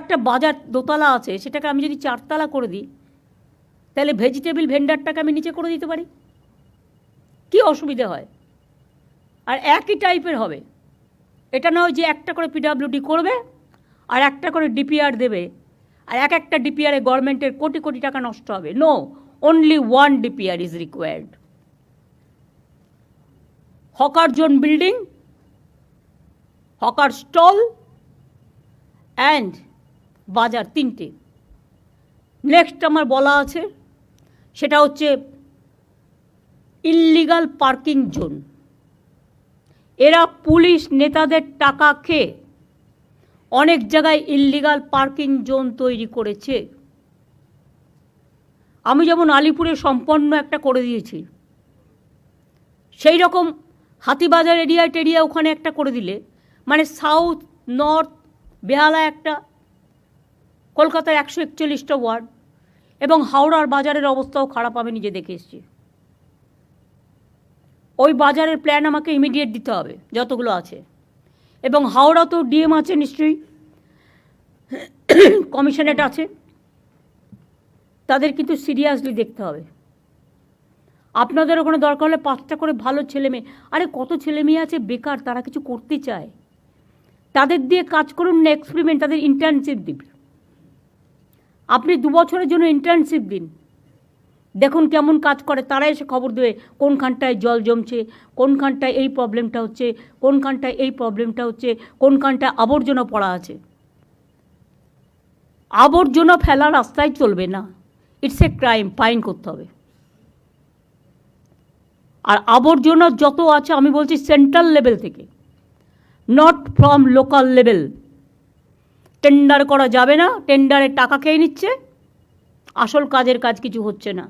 একটা বাজার দোতলা আছে, সেটাকে আমি যদি চারতলা করে দিই, তাহলে ভেজিটেবল ভেন্ডারটাকে আমি নিচে করে দিতে পারি? কি অসুবিধে হয়? আর একই টাইপের হবে। এটা নয় যে একটা করে পিডাব্লিউডি করবে, আর একটা করে ডিপিআর দেবে, আর এক একটা ডিপিআরে গভর্নমেন্টের কোটি কোটি টাকা নষ্ট হবে। No only one DPR is required hawker zone building hawker stall and বাজার তিনটে। নেক্সট আমার বলা আছে, সেটা হচ্ছে ইল্লিগাল পার্কিং জোন এরা পুলিশ নেতাদের টাকা খেয়ে অনেক জায়গায় ইল্লিগাল পার্কিং জোন তৈরি করেছে। আমি যেমন আলিপুরে সম্পন্ন একটা করে দিয়েছি সেই রকম হাতিবাজার এরিয়া টেরিয়া ওখানে একটা করে দিলে মানে সাউথ নর্থ বেহালা একটা কলকাতার একশো একচল্লিশটা ওয়ার্ড এবং হাওড়ার বাজারের অবস্থাও খারাপ আমি নিজে দেখে এসেছি। ওই বাজারের প্ল্যান আমাকে ইমিডিয়েট দিতে হবে, যতগুলো আছে। এবং হাওড়া তো ডিএম আছে নিশ্চয়ই কমিশনেট আছে, তাদের কিন্তু সিরিয়াসলি দেখতে হবে। আপনাদের ওখানে দরকার হলে পাঁচটা করে ভালো ছেলে মেয়ে, আরে কত ছেলে মেয়ে আছে বেকার, তারা কিছু করতে চায়। তাদের দিয়ে কাজ করুন, না এক্সপেরিমেন্ট তাদের ইন্টার্নশিপ দিন আপনি দু বছরের জন্য ইন্টার্নশিপ দিন। দেখুন কেমন কাজ করে তারা এসে খবর দেবে কোনখানটায় জল জমছে, কোনখানটায় এই প্রবলেমটা হচ্ছে, কোনখানটায় এই প্রবলেমটা হচ্ছে, কোনখানটায় আবর্জনা পড়া আছে। আবর্জনা ফেলা রাস্তায় চলবে না। ইটস এ ক্রাইম ফাইন করতে হবে। আর আবর্জনা যত আছে, আমি বলছি সেন্ট্রাল লেভেল থেকে not from local level tender করা যাবে না টেন্ডারের টাকা খেয়ে নিচ্ছে। আসল কাজের কাজ কিছু হচ্ছে না।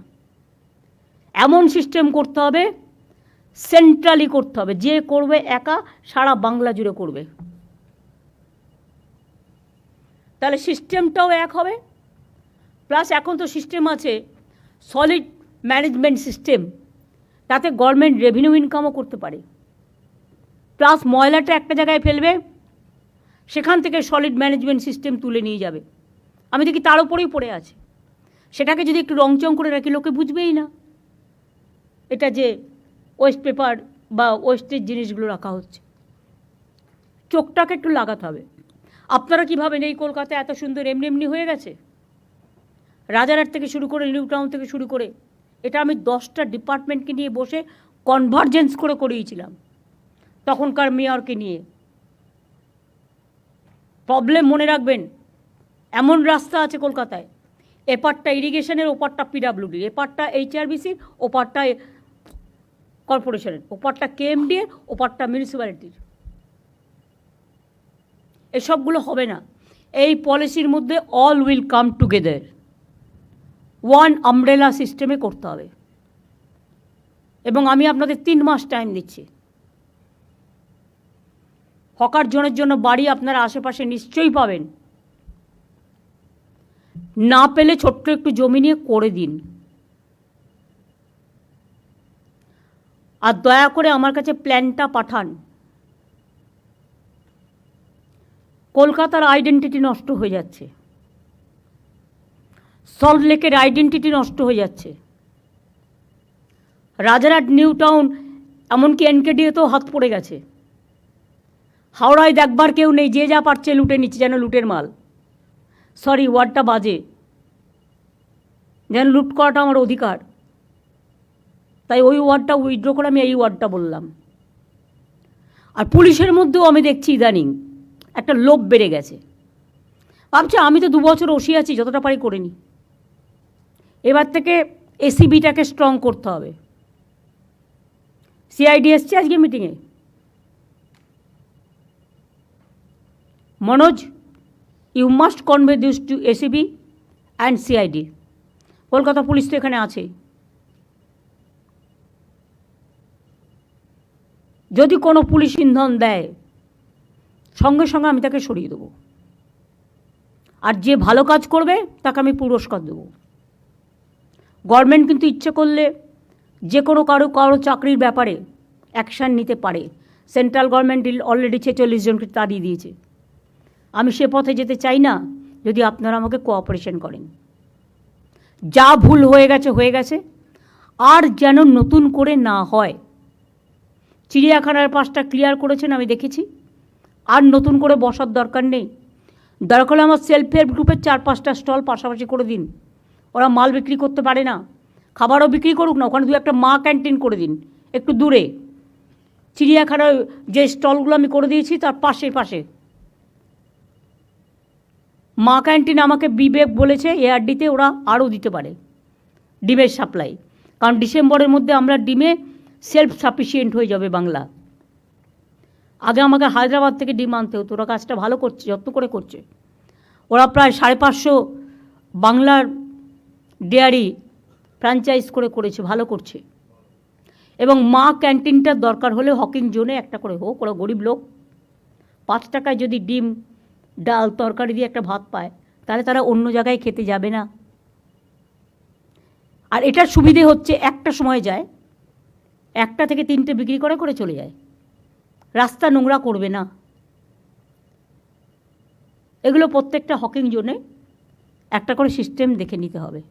এমন সিস্টেম করতে হবে সেন্ট্রালি করতে হবে, যে করবে একা সারা বাংলা জুড়ে করবে। তাহলে সিস্টেমটাও এক হবে। প্লাস এখন তো সিস্টেম আছে সলিড ম্যানেজমেন্ট সিস্টেম তাতে গভর্নমেন্ট রেভিনিউ ইনকামও করতে পারে। প্লাস ময়লাটা একটা জায়গায় ফেলবে সেখান থেকে সলিড ম্যানেজমেন্ট সিস্টেম তুলে নিয়ে যাবে। আমি দেখি তার উপরেই পড়ে আছে। সেটাকে যদি একটু রংচং করে রাখি, লোকে বুঝবেই না। এটা যে ওয়েস্ট পেপার বা ওয়েস্টের জিনিসগুলো রাখা হচ্ছে। চোখটাকে একটু লাগাতে হবে। আপনারা কী ভাবেন এই কলকাতা এত সুন্দর এমনি এমনি হয়ে গেছে? রাজারহাট থেকে শুরু করে নিউ টাউন থেকে শুরু করে, এটা আমি দশটা ডিপার্টমেন্টকে নিয়ে বসে কনভার্জেন্স করে করিয়েছিলাম। তখনকার মেয়রকে নিয়ে। প্রবলেম মনে রাখবেন, এমন রাস্তা আছে কলকাতায়। এপারটা ইরিগেশনের ওপারটা পিডাব্লিউডি এপারটা এইচআরবিসির ওপারটা কর্পোরেশনের ওপারটা কেএমডি এর, ওপারটা মিউনিসিপ্যালিটির এসবগুলো হবে না। এই পলিসির মধ্যে all will come together one umbrella সিস্টেমে করতে হবে। এবং আমি আপনাদের তিন মাস টাইম দিচ্ছি। হকার জনের জন্য বাড়ি আপনারা আশেপাশে নিশ্চয়ই পাবেন। না পেলে ছোট্ট একটু জমি নিয়ে করে দিন। আর দয়া করে আমার কাছে প্ল্যানটা পাঠান। কলকাতার আইডেন্টিটি নষ্ট হয়ে যাচ্ছে। সল্ট লেকের আইডেন্টিটি নষ্ট হয়ে যাচ্ছে। রাজারহাট নিউ টাউন এমনকি এনকেডিএতেও হাত পড়ে গেছে। হাওড়ায় দেখবার কেউ নেই, যে যা পারছে লুটে নিচ্ছে যেন লুটের মাল। সরি ওয়ার্ডটা বাজে। যেন লুট করাটা আমার অধিকার। তাই ওই ওয়ার্ডটা উইথড্র করে আমি এই ওয়ার্ডটা বললাম। আর পুলিশের মধ্যেও আমি দেখছি ইদানিং একটা লোভ বেড়ে গেছে। ভাবছি আমি তো দু বছর ওসি আছি, যতটা পারি করে নিই। এবার থেকে এসিবিটাকে স্ট্রং করতে হবে। সিআইডি এসছে আজকে মিটিংয়ে Manoj you must convey this to ACB and CID Kolkata police তো এখানে আছে। যদি কোনো পুলিশ ইন্ধন দেয়, সঙ্গে সঙ্গে আমি তাকে সরিয়ে দেবো। আর যে ভালো কাজ করবে, তাকে আমি পুরস্কার দেবো। গভর্নমেন্ট কিন্তু ইচ্ছে করলে যে কোনো কারও কারও চাকরির ব্যাপারে অ্যাকশান নিতে পারে। সেন্ট্রাল গভর্নমেন্ট অলরেডি ছেচল্লিশ জনকে তাড়িয়ে দিয়েছে। আমি সে পথে যেতে চাই না যদি আপনারা আমাকে কোঅপারেশন করেন। যা ভুল হয়ে গেছে হয়ে গেছে। আর যেন নতুন করে না হয়। চিড়িয়াখানার পাশটা ক্লিয়ার করেছেন, আমি দেখেছি। আর নতুন করে বসার দরকার নেই। দরকার হলে আমার সেলফ হেল্প গ্রুপের চার পাঁচটা স্টল পাশাপাশি করে দিন। ওরা মাল বিক্রি করতে পারে না। খাবারও বিক্রি করুক না, ওখানে দু একটা মা ক্যান্টিন করে দিন, একটু দূরে। চিড়িয়াখানার যে স্টলগুলো আমি করে দিয়েছি, তার পাশে পাশে। মা ক্যান্টিন আমাকে বিবেক বলেছে এআরডিতে ওরা আরও দিতে পারে। ডিমের সাপ্লাই। কারণ ডিসেম্বরের মধ্যে আমরা ডিমে সেলফ সাফিসিয়েন্ট হয়ে যাবে বাংলা। আগে আমাকে হায়দ্রাবাদ থেকে ডিম আনতে হতো, ওরা কাজটা ভালো করছে, যত্ন করে করছে। ওরা প্রায় সাড়ে পাঁচশো বাংলার ডেয়ারি ফ্র্যাঞ্চাইজ করে করেছে, ভালো করছে। এবং মা ক্যান্টিনটার দরকার হলে হকিং জোনে একটা করে হোক, ওরা গরিব লোক। পাঁচ টাকায় যদি ডিম ডাল তরকারি দিয়ে একটা ভাত পায়, তাহলে তারা অন্য জায়গায় খেতে যাবে না। আর এটার সুবিধে হচ্ছে একটা সময় যায়, একটা থেকে তিনটে বিক্রি করে করে চলে যায়। রাস্তা নোংরা করবে না। এগুলো প্রত্যেকটা হকিং জোনে একটা করে সিস্টেম দেখে নিতে হবে।